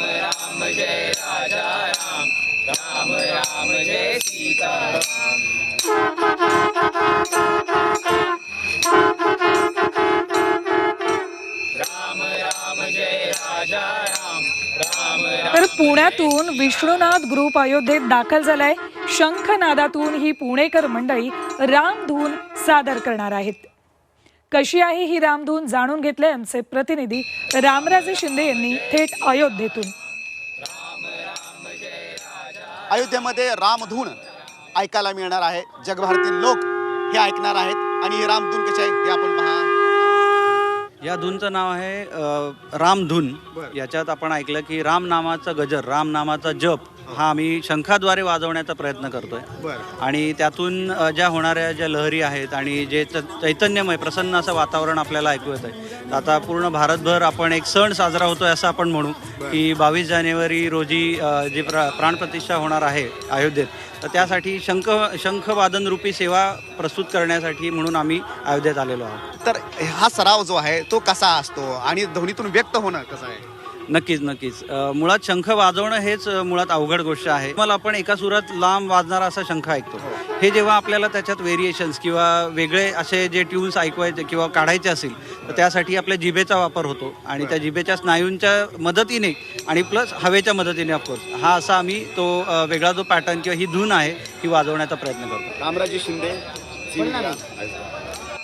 राम जय राजा राम राम राम जय सीता राम राम जय राजा राम राम राम तर पुण्यातून विष्णुनाथ ग्रुप अयोध्येत दाखल झालाय. शंखनादातून ही पुणेकर मंडळी रामधून सादर करणार आहेत. कशी आहे ही रामधून जाणून घेतले आमचे प्रतिनिधी रामराजे शिंदे यांनी थेट अयोध्येतून. अयोध्येमध्ये रामधून ऐकायला मिळणार आहे. जगभरातील लोक हे ऐकणार आहेत आणि ही रामधून कशी आहे हे आपण पहा. या धूनचं नाव आहे रामधून याच्यात आपण ऐकलं की राम नामाचा गजर राम नामाचा जप हा आम्ही शंखाद्वारे वाजवण्याचा प्रयत्न करतोय. आणि त्यातून ज्या होणाऱ्या ज्या लहरी आहेत आणि जे चैतन्यमय प्रसन्न असं वातावरण आपल्याला ऐकू येत आहे आता पूर्ण भारतभर आपण एक सण साजरा होतोय असं आपण म्हणू की बावीस जानेवारी रोजी जी प्रा प्राणप्रतिष्ठा होणार आहे अयोध्येत तर त्यासाठी शंख शंखवादन रूपी सेवा प्रस्तुत करण्यासाठी म्हणून आम्ही अयोध्येत आलेलो आहोत. तर हा सराव जो आहे तो कसा असतो? आणि ध्वनीतून व्यक्त होणं कसं आहे? नक्कीच नक्कीच. मुळात शंख वाजवणं हेच मुळात अवघड गोष्ट आहे. मला आपण एका सुरात लांब वाजणारा असा शंख ऐकतो. हे. जेव्हा आपल्याला त्याच्यात व्हेरिएशन्स किंवा वेगळे असे जे ट्यून्स ऐकवायचे किंवा काढायचे असेल तर त्यासाठी आपल्या जिभेचा वापर होतो आणि त्या जिभेच्या स्नायूंच्या मदतीने आणि प्लस हवेच्या मदतीने ऑफकोर्स हा असा आम्ही तो वेगळा जो पॅटर्न किंवा ही धून आहे ही वाजवण्याचा प्रयत्न करतो. रामराजे शिंदे.